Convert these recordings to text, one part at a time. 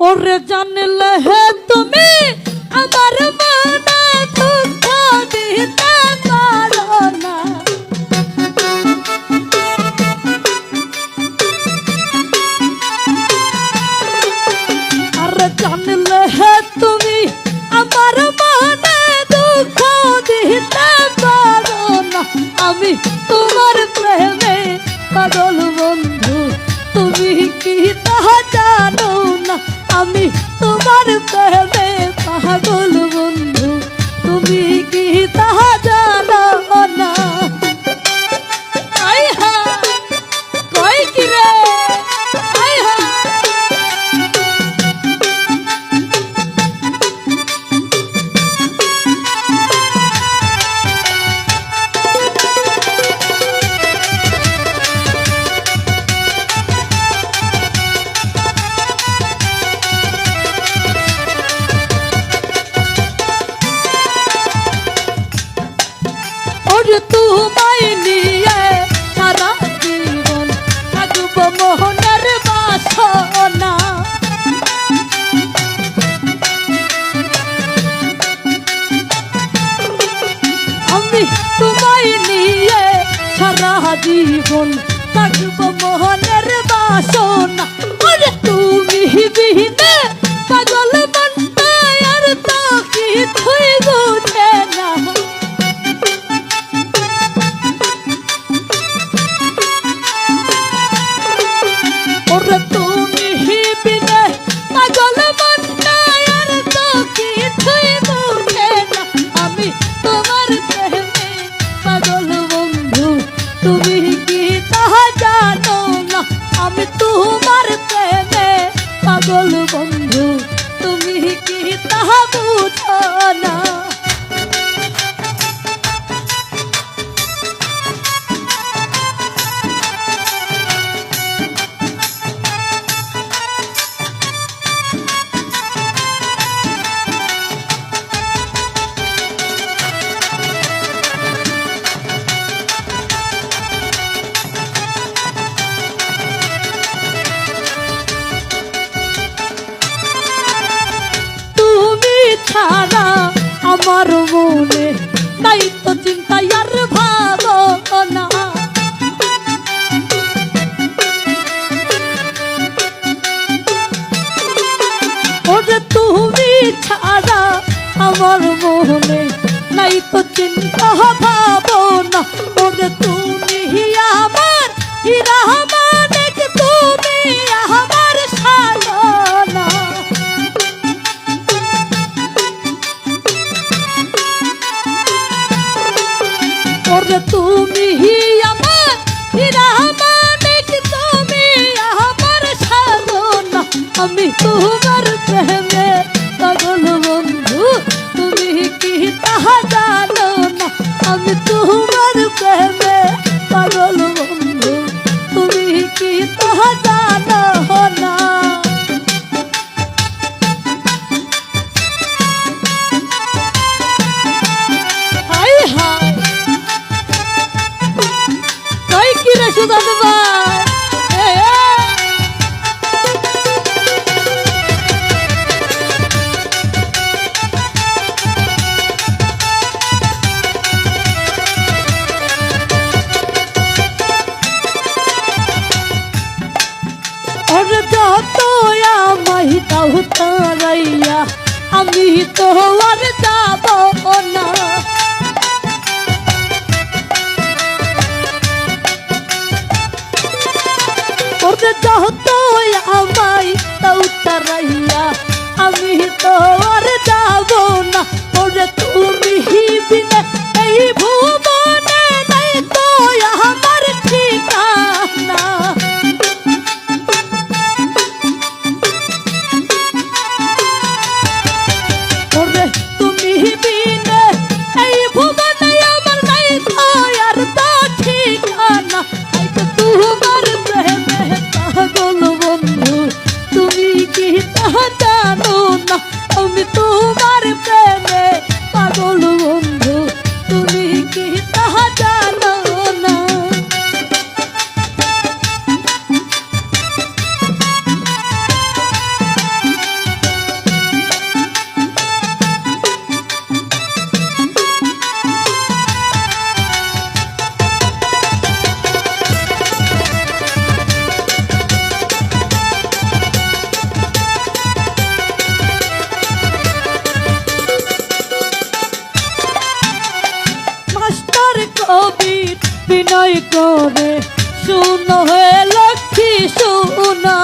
ওরে জানলে হে তুমি আমার মনে দুঃখ দিতে পারো না। আরে জানলে তোমার প্রেমে তোমায় নিয়ে সারা জীবন থাকব মোহনের বাসনা। আমি তোমায় নিয়ে সারা জীবন থাকব তুমি বিহীনে পাগল ছাড়া আমার মনে তাই তো চিন্তা আর ভাবনা ওরে তুমি ছাড়া আমার মনে নাই তো চিন্তা ভাবনা ওরে তুমি তুমি আমার হীরা মানিক তুমি আমার সাধনা আমি তোমার প্রেমে পাগল বন্ধু, তুমি কি তাহা জানো? তারাইয়া আমি তো আর যাব না। ওদের যাহ তো আমায় দাও তারাইয়া আমি তো অবির বিনয় করে শুনো হে লক্ষ্মী শুনা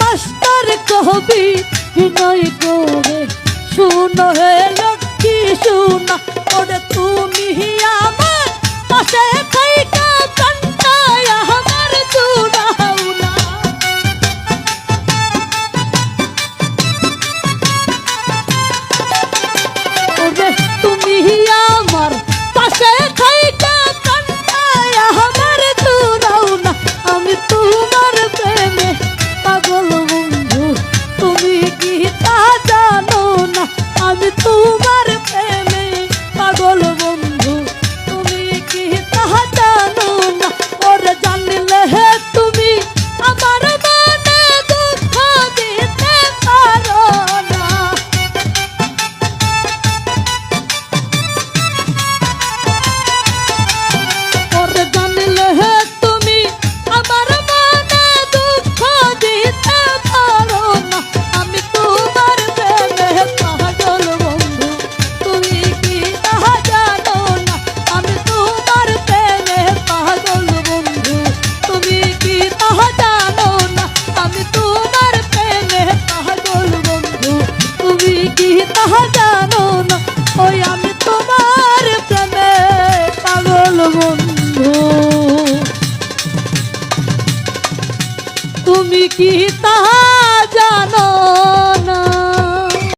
মাস্টার কবি বিনয় করে শুনো হে লক্ষ্মী সুনা। ওরে তুমি আমার পাশে থাই